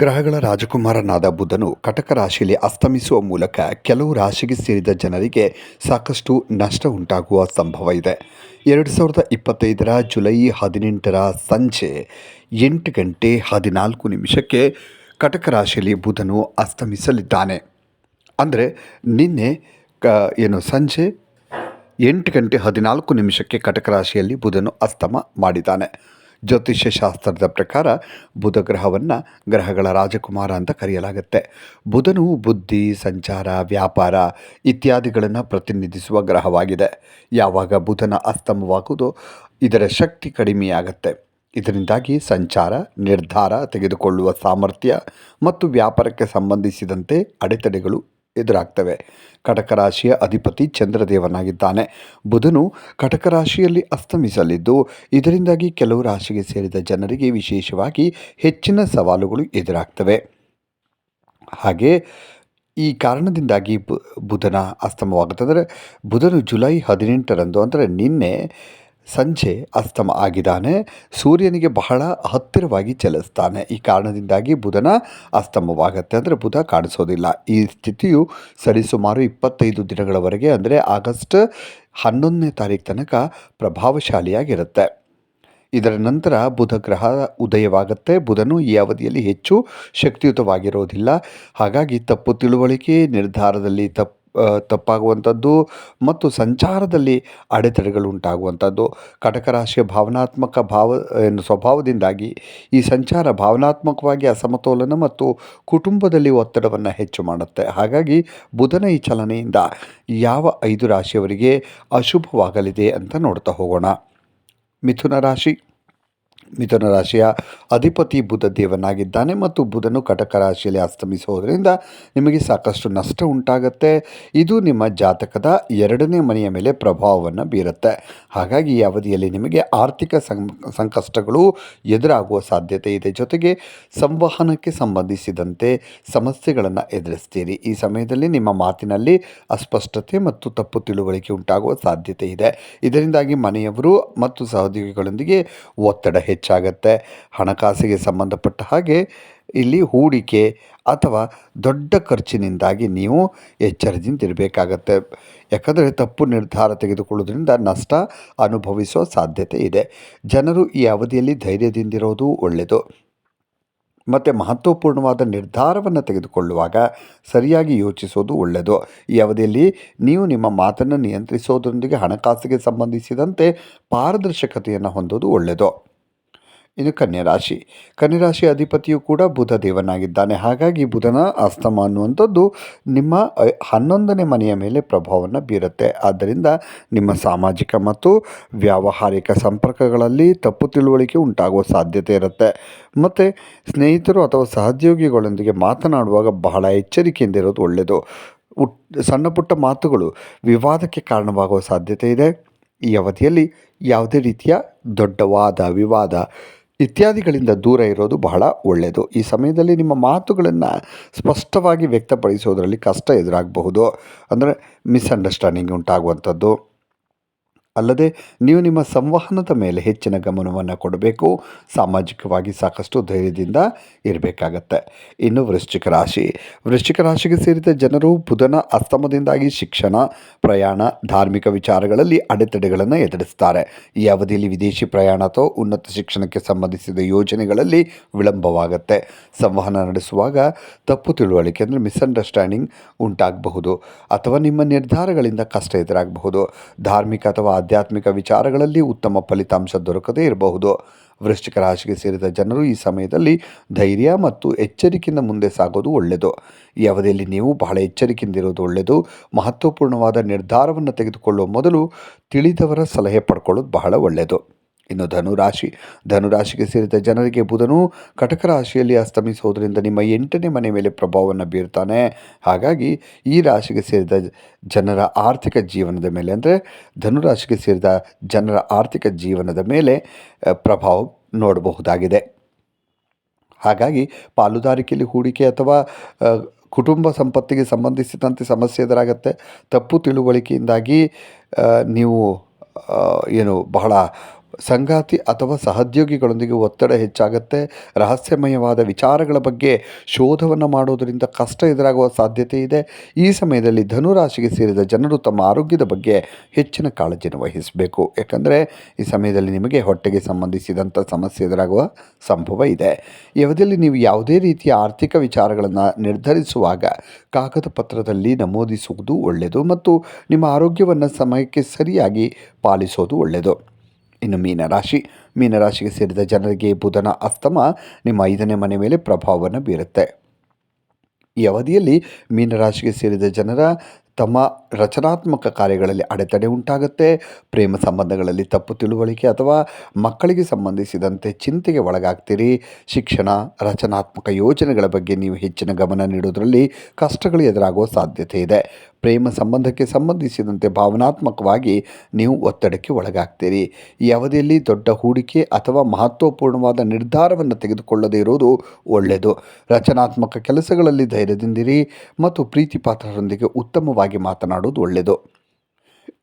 ಗ್ರಹಗಳ ರಾಜಕುಮಾರನಾದ ಬುಧನು ಕಟಕ ರಾಶಿಯಲ್ಲಿ ಅಸ್ತಮಿಸುವ ಮೂಲಕ ಕೆಲವು ರಾಶಿಗೆ ಸೇರಿದ ಜನರಿಗೆ ಸಾಕಷ್ಟು ನಷ್ಟ ಉಂಟಾಗುವ ಸಂಭವ ಇದೆ. ಎರಡು ಸಾವಿರದ ಇಪ್ಪತ್ತೈದರ ಜುಲೈ ಹದಿನೆಂಟರ ಸಂಜೆ ಎಂಟು ಗಂಟೆ ಹದಿನಾಲ್ಕು ನಿಮಿಷಕ್ಕೆ ಕಟಕ ರಾಶಿಯಲ್ಲಿ ಬುಧನು ಅಸ್ತಮಿಸಲಿದ್ದಾನೆ. ಅಂದರೆ ನಿನ್ನೆ ಕ, ಏನು, ಸಂಜೆ ಎಂಟು ಗಂಟೆ ಹದಿನಾಲ್ಕು ನಿಮಿಷಕ್ಕೆ ಕಟಕ ರಾಶಿಯಲ್ಲಿ ಬುಧನು ಅಸ್ತಮ ಮಾಡಿದ್ದಾನೆ. ಜ್ಯೋತಿಷ್ಯ ಶಾಸ್ತ್ರದ ಪ್ರಕಾರ ಬುಧ ಗ್ರಹವನ್ನು ಗ್ರಹಗಳ ರಾಜಕುಮಾರ ಅಂತ ಕರೆಯಲಾಗುತ್ತೆ. ಬುಧನು ಬುದ್ಧಿ, ಸಂಚಾರ, ವ್ಯಾಪಾರ ಇತ್ಯಾದಿಗಳನ್ನು ಪ್ರತಿನಿಧಿಸುವ ಗ್ರಹವಾಗಿದೆ. ಯಾವಾಗ ಬುಧನ ಅಸ್ತಮವಾಗುವುದೋ ಇದರ ಶಕ್ತಿ ಕಡಿಮೆಯಾಗತ್ತೆ. ಇದರಿಂದಾಗಿ ಸಂಚಾರ, ನಿರ್ಧಾರ ತೆಗೆದುಕೊಳ್ಳುವ ಸಾಮರ್ಥ್ಯ ಮತ್ತು ವ್ಯಾಪಾರಕ್ಕೆ ಸಂಬಂಧಿಸಿದಂತೆ ಅಡೆತಡೆಗಳು ಎದುರಾಗ್ತವೆ. ಕಟಕ ರಾಶಿಯ ಅಧಿಪತಿ ಚಂದ್ರದೇವನಾಗಿದ್ದಾನೆ. ಬುಧನು ಕಟಕ ರಾಶಿಯಲ್ಲಿ ಅಸ್ತಮಿಸಲಿದ್ದು, ಇದರಿಂದಾಗಿ ಕೆಲವು ರಾಶಿಗೆ ಸೇರಿದ ಜನರಿಗೆ ವಿಶೇಷವಾಗಿ ಹೆಚ್ಚಿನ ಸವಾಲುಗಳು ಎದುರಾಗ್ತವೆ. ಹಾಗೆ ಈ ಕಾರಣದಿಂದಾಗಿ ಬುಧನ ಅಸ್ತಮವಾಗುತ್ತದೆ ಬುಧನು ಜುಲೈ ಹದಿನೆಂಟರಂದು ಅಂದರೆ ನಿನ್ನೆ ಸಂಜೆ ಅಸ್ತಮ ಆಗಿದ್ದಾನೆ. ಸೂರ್ಯನಿಗೆ ಬಹಳ ಹತ್ತಿರವಾಗಿ ಚಲಿಸ್ತಾನೆ. ಈ ಕಾರಣದಿಂದಾಗಿ ಬುಧನ ಅಸ್ತಮವಾಗತ್ತೆ ಅಂದರೆ ಬುಧ ಕಾಣಿಸೋದಿಲ್ಲ. ಈ ಸ್ಥಿತಿಯು ಸರಿಸುಮಾರು ಇಪ್ಪತ್ತೈದು ದಿನಗಳವರೆಗೆ ಅಂದರೆ ಆಗಸ್ಟ್ ಹನ್ನೊಂದನೇ ತಾರೀಕು ತನಕ ಪ್ರಭಾವಶಾಲಿಯಾಗಿರುತ್ತೆ. ಇದರ ನಂತರ ಬುಧ ಗ್ರಹ ಉದಯವಾಗುತ್ತೆ. ಬುಧನು ಈ ಅವಧಿಯಲ್ಲಿ ಹೆಚ್ಚು ಶಕ್ತಿಯುತವಾಗಿರೋದಿಲ್ಲ. ಹಾಗಾಗಿ ತಪ್ಪು ತಿಳುವಳಿಕೆ, ನಿರ್ಧಾರದಲ್ಲಿ ತಪ್ಪು ತಪ್ಪಾಗುವಂಥದ್ದು ಮತ್ತು ಸಂಚಾರದಲ್ಲಿ ಅಡೆತಡೆಗಳು ಉಂಟಾಗುವಂಥದ್ದು. ಕಟಕ ರಾಶಿಯ ಭಾವನಾತ್ಮಕ ಭಾವ, ಏನು, ಸ್ವಭಾವದಿಂದಾಗಿ ಈ ಸಂಚಾರ ಭಾವನಾತ್ಮಕವಾಗಿ ಅಸಮತೋಲನ ಮತ್ತು ಕುಟುಂಬದಲ್ಲಿ ಒತ್ತಡವನ್ನು ಹೆಚ್ಚು ಮಾಡುತ್ತೆ. ಹಾಗಾಗಿ ಬುಧನ ಈ ಚಲನೆಯಿಂದ ಯಾವ ಐದು ರಾಶಿಯವರಿಗೆ ಅಶುಭವಾಗಲಿದೆ ಅಂತ ನೋಡ್ತಾ ಹೋಗೋಣ. ಮಿಥುನ ರಾಶಿ. ಮಿಥುನ ರಾಶಿಯ ಅಧಿಪತಿ ಬುಧ ದೇವನಾಗಿದ್ದಾನೆ ಮತ್ತು ಬುಧನು ಕಟಕ ರಾಶಿಯಲ್ಲಿ ಅಸ್ತಮಿಸುವುದರಿಂದ ನಿಮಗೆ ಸಾಕಷ್ಟು ನಷ್ಟ ಉಂಟಾಗುತ್ತೆ. ಇದು ನಿಮ್ಮ ಜಾತಕದ ಎರಡನೇ ಮನೆಯ ಮೇಲೆ ಪ್ರಭಾವವನ್ನು ಬೀರುತ್ತೆ. ಹಾಗಾಗಿ ಈ ಅವಧಿಯಲ್ಲಿ ನಿಮಗೆ ಆರ್ಥಿಕ ಸಂಕಷ್ಟಗಳು ಎದುರಾಗುವ ಸಾಧ್ಯತೆ ಇದೆ. ಜೊತೆಗೆ ಸಂವಹನಕ್ಕೆ ಸಂಬಂಧಿಸಿದಂತೆ ಸಮಸ್ಯೆಗಳನ್ನು ಎದುರಿಸ್ತೀರಿ. ಈ ಸಮಯದಲ್ಲಿ ನಿಮ್ಮ ಮಾತಿನಲ್ಲಿ ಅಸ್ಪಷ್ಟತೆ ಮತ್ತು ತಪ್ಪು ತಿಳುವಳಿಕೆ ಉಂಟಾಗುವ ಸಾಧ್ಯತೆ ಇದೆ. ಇದರಿಂದಾಗಿ ಮನೆಯವರು ಮತ್ತು ಸಹೋದ್ಯೋಗಿಗಳೊಂದಿಗೆ ಒತ್ತಡ ಹೆಚ್ಚಾಗತ್ತೆ. ಹಣಕಾಸಿಗೆ ಸಂಬಂಧಪಟ್ಟ ಹಾಗೆ ಇಲ್ಲಿ ಹೂಡಿಕೆ ಅಥವಾ ದೊಡ್ಡ ಖರ್ಚಿನಿಂದಾಗಿ ನೀವು ಎಚ್ಚರದಿಂದ ಇರಬೇಕಾಗತ್ತೆ. ಯಾಕಂದರೆ ತಪ್ಪು ನಿರ್ಧಾರ ತೆಗೆದುಕೊಳ್ಳೋದ್ರಿಂದ ನಷ್ಟ ಅನುಭವಿಸುವ ಸಾಧ್ಯತೆ ಇದೆ. ಜನರು ಈ ಅವಧಿಯಲ್ಲಿ ಧೈರ್ಯದಿಂದಿರೋದು ಒಳ್ಳೆಯದು. ಮತ್ತು ಮಹತ್ವಪೂರ್ಣವಾದ ನಿರ್ಧಾರವನ್ನು ತೆಗೆದುಕೊಳ್ಳುವಾಗ ಸರಿಯಾಗಿ ಯೋಚಿಸೋದು ಒಳ್ಳೆಯದು. ಈ ಅವಧಿಯಲ್ಲಿ ನೀವು ನಿಮ್ಮ ಮಾತನ್ನು ನಿಯಂತ್ರಿಸೋದರೊಂದಿಗೆ ಹಣಕಾಸಿಗೆ ಸಂಬಂಧಿಸಿದಂತೆ ಪಾರದರ್ಶಕತೆಯನ್ನು ಹೊಂದೋದು ಒಳ್ಳೆಯದು. ಇನ್ನು ಕನ್ಯರಾಶಿ ರಾಶಿ. ಕನ್ಯಾ ರಾಶಿ ಅಧಿಪತಿಯು ಕೂಡ ಬುಧ ದೇವನಾಗಿದ್ದಾನೆ ಹಾಗಾಗಿ ಬುಧನ ಅಸ್ತಮ ಅನ್ನುವಂಥದ್ದು ನಿಮ್ಮ ಹನ್ನೊಂದನೇ ಮನೆಯ ಮೇಲೆ ಪ್ರಭಾವವನ್ನು ಬೀರುತ್ತೆ. ಆದ್ದರಿಂದ ನಿಮ್ಮ ಸಾಮಾಜಿಕ ಮತ್ತು ವ್ಯಾವಹಾರಿಕ ಸಂಪರ್ಕಗಳಲ್ಲಿ ತಪ್ಪು ತಿಳುವಳಿಕೆ ಉಂಟಾಗುವ ಸಾಧ್ಯತೆ ಇರುತ್ತೆ. ಮತ್ತು ಸ್ನೇಹಿತರು ಅಥವಾ ಸಹೋದ್ಯೋಗಿಗಳೊಂದಿಗೆ ಮಾತನಾಡುವಾಗ ಬಹಳ ಎಚ್ಚರಿಕೆಯಿಂದ ಇರೋದು ಒಳ್ಳೆಯದು. ಸಣ್ಣ ಪುಟ್ಟ ಮಾತುಗಳು ವಿವಾದಕ್ಕೆ ಕಾರಣವಾಗುವ ಸಾಧ್ಯತೆ ಇದೆ. ಈ ಅವಧಿಯಲ್ಲಿ ಯಾವುದೇ ರೀತಿಯ ದೊಡ್ಡವಾದ ವಿವಾದ ಇತ್ಯಾದಿಗಳಿಂದ ದೂರ ಇರೋದು ಬಹಳ ಒಳ್ಳೆಯದು ಈ ಸಮಯದಲ್ಲಿ ನಿಮ್ಮ ಮಾತುಗಳನ್ನು ಸ್ಪಷ್ಟವಾಗಿ ವ್ಯಕ್ತಪಡಿಸೋದರಲ್ಲಿ ಕಷ್ಟ ಎದುರಾಗಬಹುದು. ಅಂದರೆ ಮಿಸ್ಅಂಡರ್ಸ್ಟ್ಯಾಂಡಿಂಗ್ ಉಂಟಾಗುವಂಥದ್ದು. ಅಲ್ಲದೆ ನೀವು ನಿಮ್ಮ ಸಂವಹನದ ಮೇಲೆ ಹೆಚ್ಚಿನ ಗಮನವನ್ನು ಕೊಡಬೇಕು. ಸಾಮಾಜಿಕವಾಗಿ ಸಾಕಷ್ಟು ಧೈರ್ಯದಿಂದ ಇರಬೇಕಾಗತ್ತೆ. ಇನ್ನು ವೃಶ್ಚಿಕ ರಾಶಿ. ವೃಶ್ಚಿಕ ರಾಶಿಗೆ ಸೇರಿದ ಜನರು ಬುಧನ ಅಸ್ತಮದಿಂದಾಗಿ ಶಿಕ್ಷಣ, ಪ್ರಯಾಣ, ಧಾರ್ಮಿಕ ವಿಚಾರಗಳಲ್ಲಿ ಅಡೆತಡೆಗಳನ್ನು ಎದುರಿಸ್ತಾರೆ. ಈ ಅವಧಿಯಲ್ಲಿ ವಿದೇಶಿ ಪ್ರಯಾಣ ಅಥವಾ ಉನ್ನತ ಶಿಕ್ಷಣಕ್ಕೆ ಸಂಬಂಧಿಸಿದ ಯೋಜನೆಗಳಲ್ಲಿ ವಿಳಂಬವಾಗುತ್ತೆ. ಸಂವಹನ ನಡೆಸುವಾಗ ತಪ್ಪು ತಿಳುವಳಿಕೆ ಅಂದರೆ ಮಿಸ್ಅಂಡರ್ಸ್ಟ್ಯಾಂಡಿಂಗ್ ಉಂಟಾಗಬಹುದು ಅಥವಾ ನಿಮ್ಮ ನಿರ್ಧಾರಗಳಿಂದ ಕಷ್ಟ ಎದುರಾಗಬಹುದು. ಧಾರ್ಮಿಕ ಅಥವಾ ಆಧ್ಯಾತ್ಮಿಕ ವಿಚಾರಗಳಲ್ಲಿ ಉತ್ತಮ ಫಲಿತಾಂಶ ದೊರಕದೇ ಇರಬಹುದು. ವೃಶ್ಚಿಕ ರಾಶಿಗೆ ಸೇರಿದ ಜನರು ಈ ಸಮಯದಲ್ಲಿ ಧೈರ್ಯ ಮತ್ತು ಎಚ್ಚರಿಕೆಯಿಂದ ಮುಂದೆ ಸಾಗೋದು ಒಳ್ಳೆಯದು. ಈ ಅವಧಿಯಲ್ಲಿ ನೀವು ಬಹಳ ಎಚ್ಚರಿಕೆಯಿಂದ ಇರೋದು ಒಳ್ಳೆಯದು. ಮಹತ್ವಪೂರ್ಣವಾದ ನಿರ್ಧಾರವನ್ನು ತೆಗೆದುಕೊಳ್ಳುವ ಮೊದಲು ತಿಳಿದವರ ಸಲಹೆ ಪಡ್ಕೊಳ್ಳೋದು ಬಹಳ ಒಳ್ಳೆಯದು. ಇನ್ನು ಧನುರಾಶಿ, ಧನುರಾಶಿಗೆ ಸೇರಿದ ಜನರಿಗೆ ಬುಧನು ಕಟಕ ರಾಶಿಯಲ್ಲಿ ಅಸ್ತಮಿಸೋದ್ರಿಂದ ನಿಮ್ಮ ಎಂಟನೇ ಮನೆ ಮೇಲೆ ಪ್ರಭಾವವನ್ನು ಬೀರ್ತಾನೆ. ಹಾಗಾಗಿ ಈ ರಾಶಿಗೆ ಸೇರಿದ ಜನರ ಆರ್ಥಿಕ ಜೀವನದ ಮೇಲೆ ಅಂದರೆ ಧನುರಾಶಿಗೆ ಸೇರಿದ ಜನರ ಆರ್ಥಿಕ ಜೀವನದ ಮೇಲೆ ಪ್ರಭಾವ ನೋಡಬಹುದಾಗಿದೆ. ಹಾಗಾಗಿ ಪಾಲುದಾರಿಕೆಯಲ್ಲಿ ಹೂಡಿಕೆ ಅಥವಾ ಕುಟುಂಬ ಸಂಪತ್ತಿಗೆ ಸಂಬಂಧಿಸಿದಂತೆ ಸಮಸ್ಯೆ ಎದುರಾಗುತ್ತೆ. ತಪ್ಪು ತಿಳುವಳಿಕೆಯಿಂದಾಗಿ ನೀವು ಏನು ಬಹಳ ಸಂಗಾತಿ ಅಥವಾ ಸಹೋದ್ಯೋಗಿಗಳೊಂದಿಗೆ ಒತ್ತಡ ಹೆಚ್ಚಾಗುತ್ತೆ. ರಹಸ್ಯಮಯವಾದ ವಿಚಾರಗಳ ಬಗ್ಗೆ ಶೋಧವನ್ನು ಮಾಡೋದರಿಂದ ಕಷ್ಟ ಎದುರಾಗುವ ಸಾಧ್ಯತೆ ಇದೆ. ಈ ಸಮಯದಲ್ಲಿ ಧನುರಾಶಿಗೆ ಸೇರಿದ ಜನರು ತಮ್ಮ ಆರೋಗ್ಯದ ಬಗ್ಗೆ ಹೆಚ್ಚಿನ ಕಾಳಜಿಯನ್ನು ವಹಿಸಬೇಕು. ಯಾಕಂದರೆ ಈ ಸಮಯದಲ್ಲಿ ನಿಮಗೆ ಹೊಟ್ಟೆಗೆ ಸಂಬಂಧಿಸಿದಂಥ ಸಮಸ್ಯೆ ಎದುರಾಗುವ ಸಂಭವ ಇದೆ. ಈ ನೀವು ಯಾವುದೇ ರೀತಿಯ ಆರ್ಥಿಕ ವಿಚಾರಗಳನ್ನು ನಿರ್ಧರಿಸುವಾಗ ಕಾಗದ ಪತ್ರದಲ್ಲಿ ನಮೂದಿಸುವುದು ಒಳ್ಳೆಯದು ಮತ್ತು ನಿಮ್ಮ ಆರೋಗ್ಯವನ್ನು ಸಮಯಕ್ಕೆ ಸರಿಯಾಗಿ ಪಾಲಿಸೋದು ಒಳ್ಳೆಯದು. ಇನ್ನು ಮೀನರಾಶಿ, ಮೀನರಾಶಿಗೆ ಸೇರಿದ ಜನರಿಗೆ ಬುಧನ ಅಸ್ತಮ, ನಿಮ್ಮ ಐದನೇ ಮನೆ ಮೇಲೆ ಪ್ರಭಾವವನ್ನು ಬೀರುತ್ತೆ. ಈ ಅವಧಿಯಲ್ಲಿ ಮೀನರಾಶಿಗೆ ಸೇರಿದ ಜನರ ತಮ್ಮ ರಚನಾತ್ಮಕ ಕಾರ್ಯಗಳಲ್ಲಿ ಅಡೆತಡೆ ಉಂಟಾಗುತ್ತೆ. ಪ್ರೇಮ ಸಂಬಂಧಗಳಲ್ಲಿ ತಪ್ಪು ತಿಳುವಳಿಕೆ ಅಥವಾ ಮಕ್ಕಳಿಗೆ ಸಂಬಂಧಿಸಿದಂತೆ ಚಿಂತೆಗೆ ಒಳಗಾಗ್ತೀರಿ. ಶಿಕ್ಷಣ, ರಚನಾತ್ಮಕ ಯೋಜನೆಗಳ ಬಗ್ಗೆ ನೀವು ಹೆಚ್ಚಿನ ಗಮನ ನೀಡುವುದರಲ್ಲಿ ಕಷ್ಟಗಳು ಎದುರಾಗುವ ಸಾಧ್ಯತೆ ಇದೆ. ಪ್ರೇಮ ಸಂಬಂಧಕ್ಕೆ ಸಂಬಂಧಿಸಿದಂತೆ ಭಾವನಾತ್ಮಕವಾಗಿ ನೀವು ಒತ್ತಡಕ್ಕೆ ಒಳಗಾಗ್ತೀರಿ. ಈ ಅವಧಿಯಲ್ಲಿ ದೊಡ್ಡ ಹೂಡಿಕೆ ಅಥವಾ ಮಹತ್ವಪೂರ್ಣವಾದ ನಿರ್ಧಾರವನ್ನು ತೆಗೆದುಕೊಳ್ಳದೇ ಇರುವುದು ಒಳ್ಳೆಯದು. ರಚನಾತ್ಮಕ ಕೆಲಸಗಳಲ್ಲಿ ಧೈರ್ಯದಿಂದಿರಿ ಮತ್ತು ಪ್ರೀತಿ ಪಾತ್ರರೊಂದಿಗೆ ಉತ್ತಮವಾಗಿ ಮಾತನಾಡುವುದು ಒಳ್ಳೆಯದು.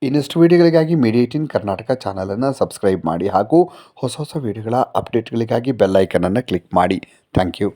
ಇನ್ನಷ್ಟು ವಿಡಿಯೋಗಳಿಗಾಗಿ ಇನ್ ಕರ್ನಾಟಕ ಚಾನಲನ್ನು ಸಬ್ಸ್ಕ್ರೈಬ್ ಮಾಡಿ ಹಾಗೂ ಹೊಸ ಹೊಸ ವೀಡಿಯೋಗಳ ಅಪ್ಡೇಟ್ಗಳಿಗಾಗಿ ಬೆಲ್ಲೈಕನನ್ನು ಕ್ಲಿಕ್ ಮಾಡಿ. Thank you